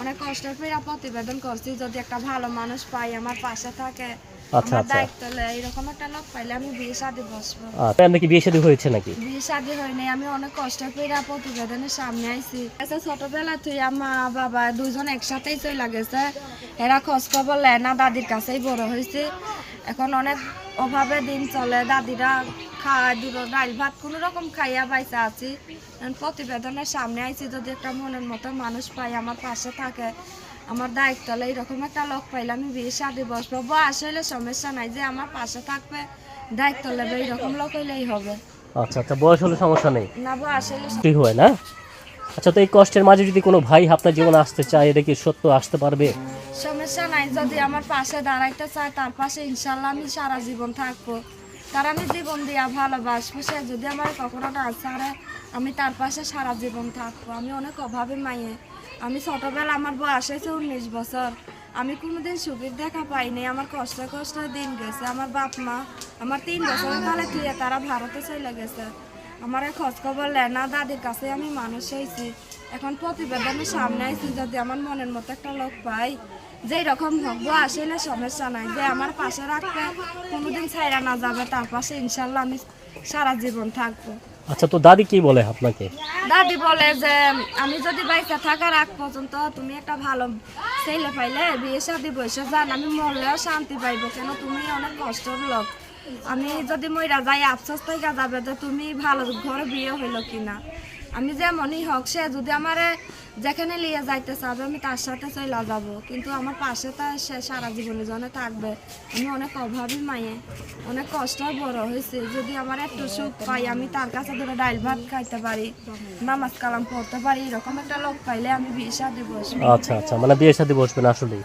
অনেক কষ্ট করে প্রতিবেদন করছি যদি একটা ভালো মানুষ পাই আমার পাশে থাকে আচ্ছা, আচ্ছা। দায়িত্ব এরকম একটা লোক পাইলে আমি বিয়ে শাদী বসবো। আপনার নাকি বিয়ে শাদী হয়েছে নাকি? বিয়ে শাদী হয়নি আমি অনেক কষ্ট করে প্রতিবেদনের সামনে আইছি। আচ্ছা ছোটবেলা তুই মা বাবা দুজন একসাথেই চলে গেছে এরা খোঁজ খবর লেয় না দাদির কাছেই বড় হয়েছে এখন অনেক অভাবে দিন চলে দাদিরা খায় দুটো ডাল ভাত কোনো রকম খাইয়া বাইসা আছি। প্রতিবেদনের সামনে আইছি যদি একটা মনের মতো মানুষ পাই আমার পাশে থাকে আমার দায়িত্ব হলে এরকম একটা লোক পাইলে আমি বিয়ে শাদি বসবো। বয়স হইলে সমস্যা নাই যে আমার পাশে থাকবে দায়িত্ব নেবে এরকম লোক হইলেই হবে। আচ্ছা আচ্ছা বয়স হলে সমস্যা নেই। না বয়স ঠিক হয় না? আচ্ছা তো এই কষ্টের মাঝে যদি কোনো ভাই আপনার জীবনে আসতে চায় এটা কি সত্য আসতে পারবে? সমস্যা নাই, যদি আমার পাশে দাঁড়াইতে চায় তার পাশে ইনশাল্লাহ আমি সারা জীবন থাকব। তার আমি জীবন দিয়া ভালোবাসবো, সে যদি আমার কখনো না ছাড়ে, আমি তার পাশে সারা জীবন থাকব। আমি অনেক অভাবে মাইয়ে। আমি ছোটবেলা আমার বয়স হয়েছে উনিশ বছর। আমি কোনোদিন সুখের দেখা পাইনি। আমার কষ্ট কষ্ট দিন গেছে। আমার বাপ মা আমার তিন বছর কালে তুই তারা ভারতে চলে গেছে। আমার খোঁজ খবর লেয় না দাদির কাছে আমি মানুষ হয়েছি। এখন প্রতিবেদনের সামনে আইছি যদি আমার মনের মতো একটা লোক পাই। যে রকম হোক আসলে সমস্যা নাই। যে আমার পাশে রাখবে কোনোদিন ছাইরা না যাবে তার পাশে ইনশাল্লাহ আমি সারা জীবন থাকব। আচ্ছা তো দাদি কি বলে আপনাকে? দাদি বলে যে আমি যদি বাইসা থাকার আগ পর্যন্ত তুমি একটা ভালো ছেলে পাইলে বিয়ে শাদি বসে যান আমি মরলেও শান্তি পাইবো। কেন? তুমি অনেক কষ্টের লোক। আমি যদি মইরা যাই আফসোস থেকে যাবে যে তুমি ভালো ঘরে বিয়ে হইল কিনা। আমি যে যেমনই হোক সে যদি আমারে যেখানে নিয়ে যাইতে চাবে, আমি তার সাথে চলে যাব। কিন্তু আমার পাশে তার সে সারা জীবনের জন্য থাকবে। আমি অনেক অভাবী মায়ে, অনেক কষ্ট বড় হয়েছে। যদি আমার একটু সুখ পাই, আমি তার কাছে ধরে ডাইল ভাত খাইতে পারি, নামাজ কালাম পড়তে পারি, এরকম একটা লোক পাইলে আমি বিয়ে শাদি বসবো। আচ্ছা আচ্ছা মানে বিয়ে শাদী বসবেন আসলেই।